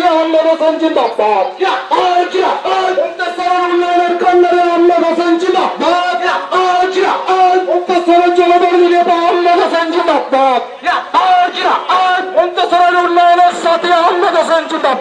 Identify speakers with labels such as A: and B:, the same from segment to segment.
A: കുട്ടിയെ അമ്മനെ സഞ്ചിതാ സഞ്ചിതാ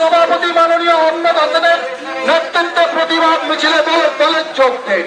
A: সভাপতি মাননীয় অন্ন দাসনের নেতৃত্বে প্রতিবাদ মিছিলে
B: দলের যোগ দেন।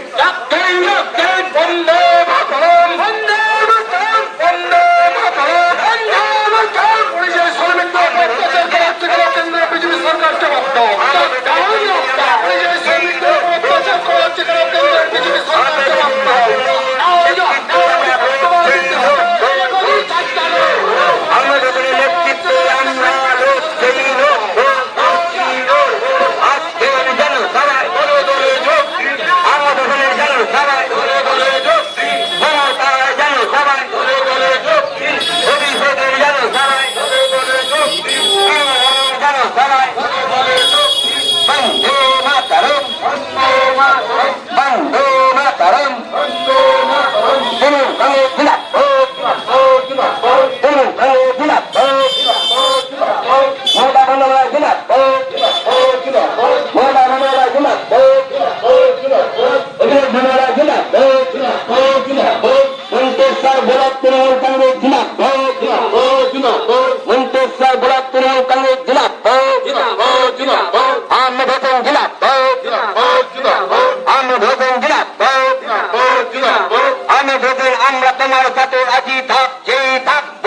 B: বাকি থাকছেই থাকব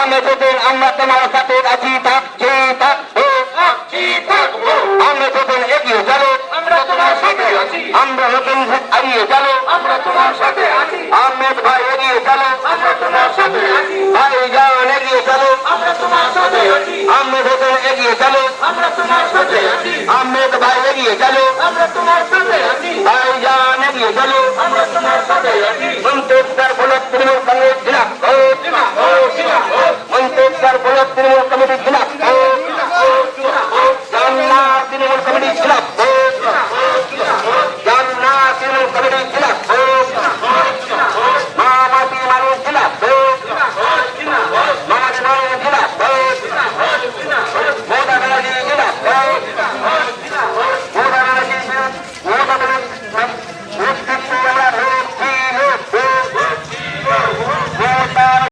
B: আমরুদ্দিন আমরা তোমার সাথে রাজি থাকছেই থাকব আমরুদ্দিন এগিয়ে চলো আমরা তোমার সাথে আছি। আমরা নতুন এগিয়ে চলো আমরা তোমার সাথে আছি। আহমেদ ভাই এগিয়ে চলো আমরা তোমার সাথে আছি। ভাই জান এগিয়ে চলো আমরা তোমার সাথে আছি। আহমেদ হোসেন এগিয়ে চলো আমরা তোমার সাথে আছি। আহমেদ ভাই এগিয়ে চলো আমরা তোমার